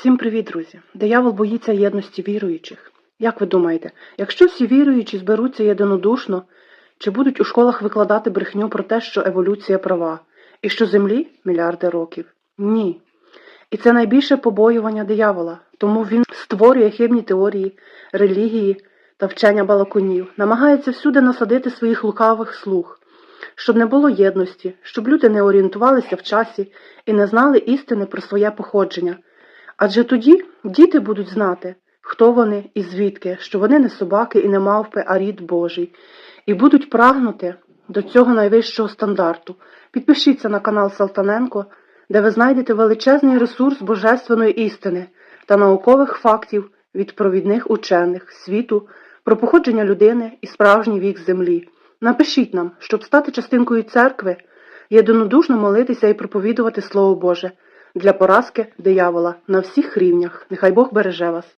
Всім привіт, друзі! Диявол боїться єдності віруючих. Як ви думаєте, якщо всі віруючі зберуться єдинодушно, чи будуть у школах викладати брехню про те, що еволюція права, і що землі мільярди років? Ні. І це найбільше побоювання диявола, тому він створює хибні теорії, релігії та вчення балакунів, намагається всюди насадити своїх лукавих слуг, щоб не було єдності, щоб люди не орієнтувалися в часі і не знали істини про своє походження. Адже тоді діти будуть знати, хто вони і звідки, що вони не собаки і не мавпи, а рід Божий, і будуть прагнути до цього найвищого стандарту. Підпишіться на канал Салтаненко, де ви знайдете величезний ресурс божественної істини та наукових фактів від провідних учених світу про походження людини і справжній вік землі. Напишіть нам, щоб стати частинкою церкви, єдинодушно молитися і проповідувати Слово Боже для поразки диявола на всіх рівнях. Нехай Бог береже вас.